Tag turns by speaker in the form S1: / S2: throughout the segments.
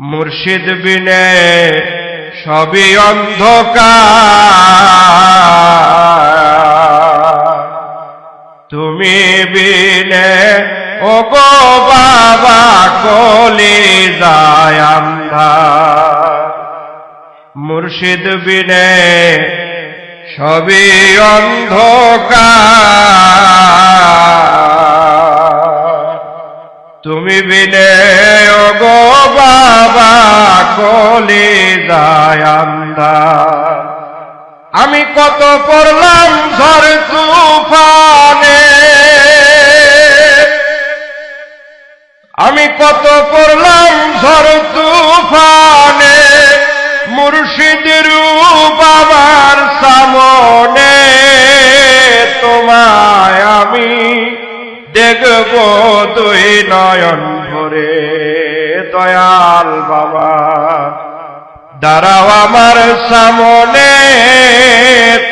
S1: মুর্শিদ বিনে সবই অন্ধকার। তুমি বিনে ও গো বাবা কলি মুর্শিদ বিনে সবই অন্ধকার। তুমি বিনে গো বাবা, কলি যায় আমি কত পড়লাম ঝড় তুফানে। আমি কত পড়লাম ঝড় তুফানে। মুর্শিদ রূপ আমার সামনে। তোমায় আমি দেখব তুই নয়ন ভরে, দয়াল বাবা। দাঁড়াও আমার সামনে,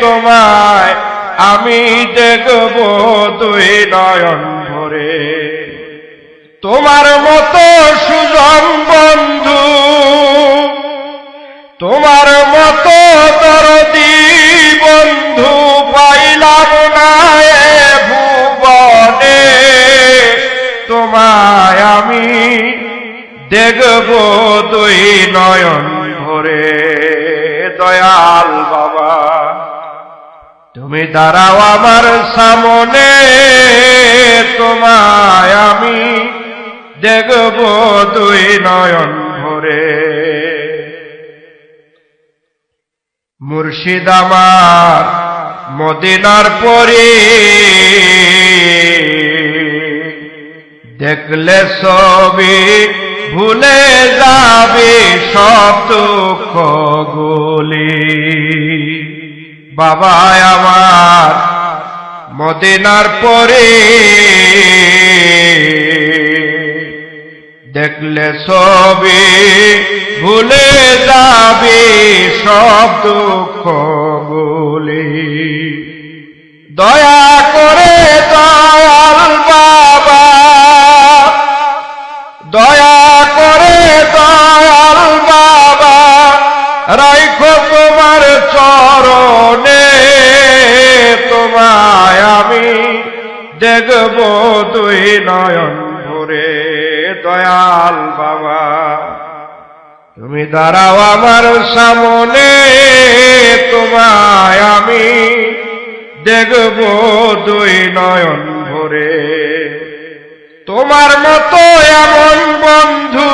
S1: তোমায় আমি দেখব তুই নয়ন ভরে। তোমার মতো সুজন বন্ধু দেখব তুই নয়ন ভরে, দয়াল বাবা। তুমি দাঁড়াও আমার সামনে, তোমায় আমি দেখব তুই নয়ন ভরে। মুর্শিদ আমার মদিনার পরে, দেখলে সবই ভুলে যাবে সব দুঃখ গুলি। বাবা আমার, মদিনার পরে দেখলে সবই ভুলে যাবে সব দুঃখ গুলি। দয়া দেখব তুই নয়ন ভরে দয়াল বাবা। তুমি দাঁড়াও আমার সামনে, তোমায় আমি দেখব দুই নয়ন ভরে। তোমার মতো এমন বন্ধু,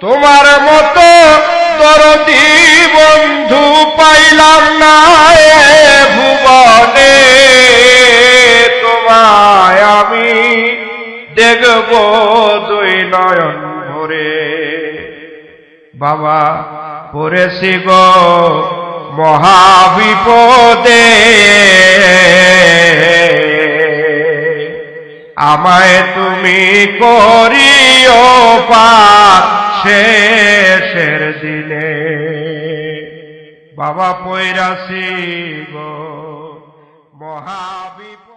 S1: তোমার মতো দরদি বন্ধু পাইলাম না ভুবনে। দেখব দুই নয়ন ভরে। বাবা পড়েছি গো মহাবিপদে। আমায় তুমি করিও পার শেষের দিনে। বাবা পৈরাসি গো মহাবিপদে।